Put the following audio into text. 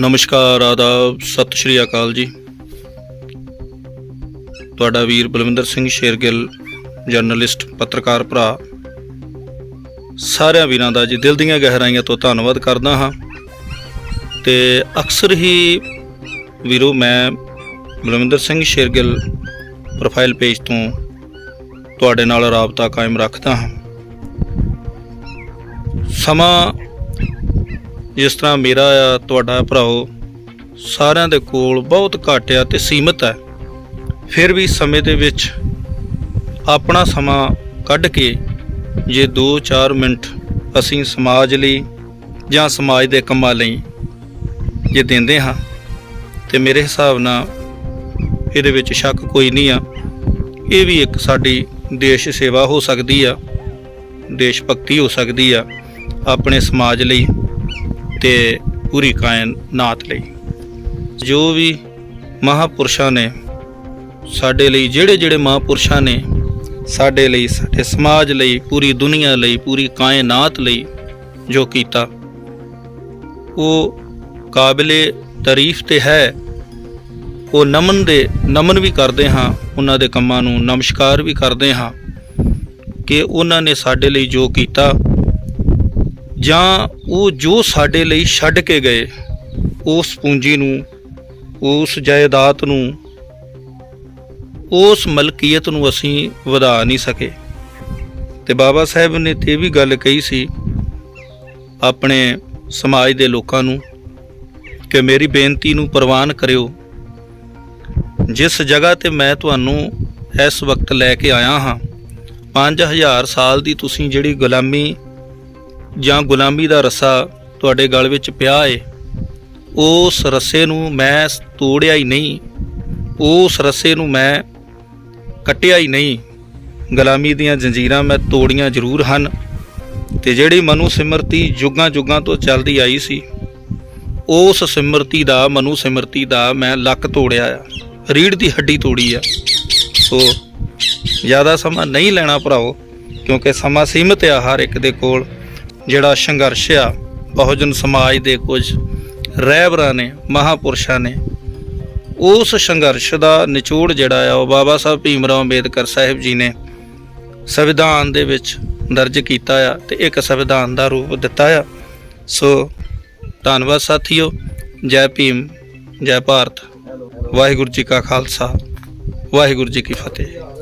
ਨਮਸਕਾਰ, ਆਦਾਬ, ਸਤਿ ਸ਼੍ਰੀ ਅਕਾਲ ਜੀ। ਤੁਹਾਡਾ ਵੀਰ ਬਲਵਿੰਦਰ ਸਿੰਘ ਸ਼ੇਰਗਿੱਲ, ਜਰਨਲਿਸਟ, ਪੱਤਰਕਾਰ ਭਰਾ। ਸਾਰਿਆਂ ਵੀਰਾਂ ਦਾ ਜੀ ਦਿਲ ਦੀਆਂ ਗਹਿਰਾਈਆਂ ਤੋਂ ਧੰਨਵਾਦ ਕਰਦਾ ਹਾਂ। ਤੇ ਅਕਸਰ ਹੀ ਵੀਰੋ ਮੈਂ ਬਲਵਿੰਦਰ ਸਿੰਘ ਸ਼ੇਰਗਿੱਲ ਪ੍ਰੋਫਾਈਲ ਪੇਜ ਤੋਂ ਤੁਹਾਡੇ ਨਾਲ ਰਾਬਤਾ ਕਾਇਮ ਰੱਖਦਾ ਹਾਂ। ਸਮਾਂ ਜਿਸ ਤਰ੍ਹਾਂ ਮੇਰਾ ਆ, ਤੁਹਾਡਾ ਭਰਾਓ, ਸਾਰਿਆਂ ਦੇ ਕੋਲ ਬਹੁਤ ਘੱਟ ਆ ਤੇ ਸੀਮਤ ਹੈ ਫਿਰ ਵੀ ਸਮੇਂ ਦੇ ਵਿੱਚ ਆਪਣਾ ਸਮਾਂ ਕੱਢ ਕੇ ਜੇ 2-4 ਮਿੰਟ ਅਸੀਂ ਸਮਾਜ ਲਈ ਜਾਂ ਸਮਾਜ ਦੇ ਕੰਮਾਂ ਲਈ ਜੇ ਦਿੰਦੇ ਹਾਂ, ਤੇ ਮੇਰੇ ਹਿਸਾਬ ਨਾਲ ਇਹਦੇ ਵਿੱਚ ਸ਼ੱਕ ਕੋਈ ਨਹੀਂ ਆ। ਇਹ ਵੀ ਇੱਕ ਸਾਡੀ ਦੇਸ਼ ਸੇਵਾ ਹੋ ਸਕਦੀ ਆ, ਦੇਸ਼ ਭਗਤੀ ਹੋ ਸਕਦੀ ਆ ਆਪਣੇ ਸਮਾਜ ਲਈ। ਤੇ ਪੂਰੀ ਕਾਇਨਾਤ ਲਈ। ਜੋ ਵੀ ਮਹਾਪੁਰਸ਼ਾਂ ਨੇ ਸਾਡੇ ਲਈ, ਜਿਹੜੇ ਜਿਹੜੇ ਮਹਾਪੁਰਸ਼ਾਂ ਨੇ ਸਾਡੇ ਲਈ, ਸਾਡੇ ਸਮਾਜ ਲਈ, ਪੂਰੀ ਦੁਨੀਆ ਲਈ, ਪੂਰੀ ਕਾਇਨਾਤ ਲਈ ਜੋ ਕੀਤਾ, ਉਹ ਕਾਬਲੇ ਤਾਰੀਫ ਤੇ ਹੈ। ਉਹ ਨਮਨ ਦੇ, ਨਮਨ ਵੀ ਕਰਦੇ ਹਾਂ, ਉਹਨਾਂ ਦੇ ਕੰਮਾਂ ਨੂੰ ਨਮਸਕਾਰ ਵੀ ਕਰਦੇ ਹਾਂ ਕਿ ਉਹਨਾਂ ਨੇ ਸਾਡੇ ਲਈ ਜੋ ਕੀਤਾ ਜਾਂ ਉਹ ਜੋ ਸਾਡੇ ਲਈ ਛੱਡ ਕੇ ਗਏ, ਉਸ ਪੂੰਜੀ ਨੂੰ, ਉਸ ਜਾਇਦਾਦ ਨੂੰ, ਉਸ ਮਲਕੀਅਤ ਨੂੰ ਅਸੀਂ ਵਧਾ ਨਹੀਂ ਸਕੇ। ਤੇ ਬਾਬਾ ਸਾਹਿਬ ਨੇ ਤੇ ਇਹ ਵੀ ਗੱਲ ਕਹੀ ਸੀ ਆਪਣੇ ਸਮਾਜ ਦੇ ਲੋਕਾਂ ਨੂੰ ਕਿ ਮੇਰੀ ਬੇਨਤੀ ਨੂੰ ਪ੍ਰਵਾਨ ਕਰਿਓ। ਜਿਸ ਜਗ੍ਹਾ ਤੇ ਮੈਂ ਤੁਹਾਨੂੰ ਇਸ ਵਕਤ ਲੈ ਕੇ ਆਇਆ ਹਾਂ 5000 ਸਾਲ ਦੀ ਤੁਸੀਂ ਜਿਹੜੀ ਗੁਲਾਮੀ ਜਾਂ ਗੁਲਾਮੀ ਦਾ ਰੱਸਾ ਤੁਹਾਡੇ ਗਲ ਵਿੱਚ ਪਿਆ ਏ, ਉਸ ਰੱਸੇ ਨੂੰ ਮੈਂ ਤੋੜਿਆ ਹੀ ਨਹੀਂ, ਉਸ ਰੱਸੇ ਨੂੰ ਮੈਂ ਕੱਟਿਆ ਹੀ ਨਹੀਂ। ਗੁਲਾਮੀ ਦੀਆਂ ਜੰਜੀਰਾਂ ਮੈਂ ਤੋੜੀਆਂ ਜ਼ਰੂਰ ਹਨ, ਤੇ ਜਿਹੜੀ ਮਨੂ ਸਿਮਰਤੀ ਯੁੱਗਾਂ ਯੁੱਗਾਂ ਤੋਂ ਚੱਲਦੀ ਆਈ ਸੀ, ਉਸ ਸਿਮਰਤੀ ਦਾ, ਮਨੂ ਸਿਮਰਤੀ ਦਾ ਮੈਂ ਲੱਕ ਤੋੜਿਆ ਆ ਰੀੜ ਦੀ ਹੱਡੀ ਤੋੜੀ ਆ। ਸੋ ਜ਼ਿਆਦਾ ਸਮਾਂ ਨਹੀਂ ਲੈਣਾ ਭਰਾਓ, ਕਿਉਂਕਿ ਸਮਾਂ ਸੀਮਤ ਆ ਹਰ ਇੱਕ ਦੇ ਕੋਲ। ਜਿਹੜਾ ਸੰਘਰਸ਼ ਆ, ਬਹੁਜਨ ਸਮਾਜ ਦੇ ਕੁਝ ਰਹਿਬਰਾਂ ਨੇ, ਮਹਾਪੁਰਸ਼ਾਂ ਨੇ, ਉਸ ਸੰਘਰਸ਼ ਦਾ ਨਿਚੋੜ ਜਿਹੜਾ ਆ, ਉਹ ਬਾਬਾ ਸਾਹਿਬ ਭੀਮ ਰਾਓ ਅੰਬੇਦਕਰ ਸਾਹਿਬ ਜੀ ਨੇ ਸੰਵਿਧਾਨ ਦੇ ਵਿੱਚ ਦਰਜ ਕੀਤਾ ਆ ਤੇ ਇੱਕ ਸੰਵਿਧਾਨ ਦਾ ਰੂਪ ਦਿੱਤਾ ਆ। ਸੋ ਧੰਨਵਾਦ ਸਾਥੀਓ, ਜੈ ਭੀਮ, ਜੈ ਭਾਰਤ। ਵਾਹਿਗੁਰੂ ਜੀ ਕਾ ਖਾਲਸਾ, ਵਾਹਿਗੁਰੂ ਜੀ ਕੀ ਫਤਿਹ।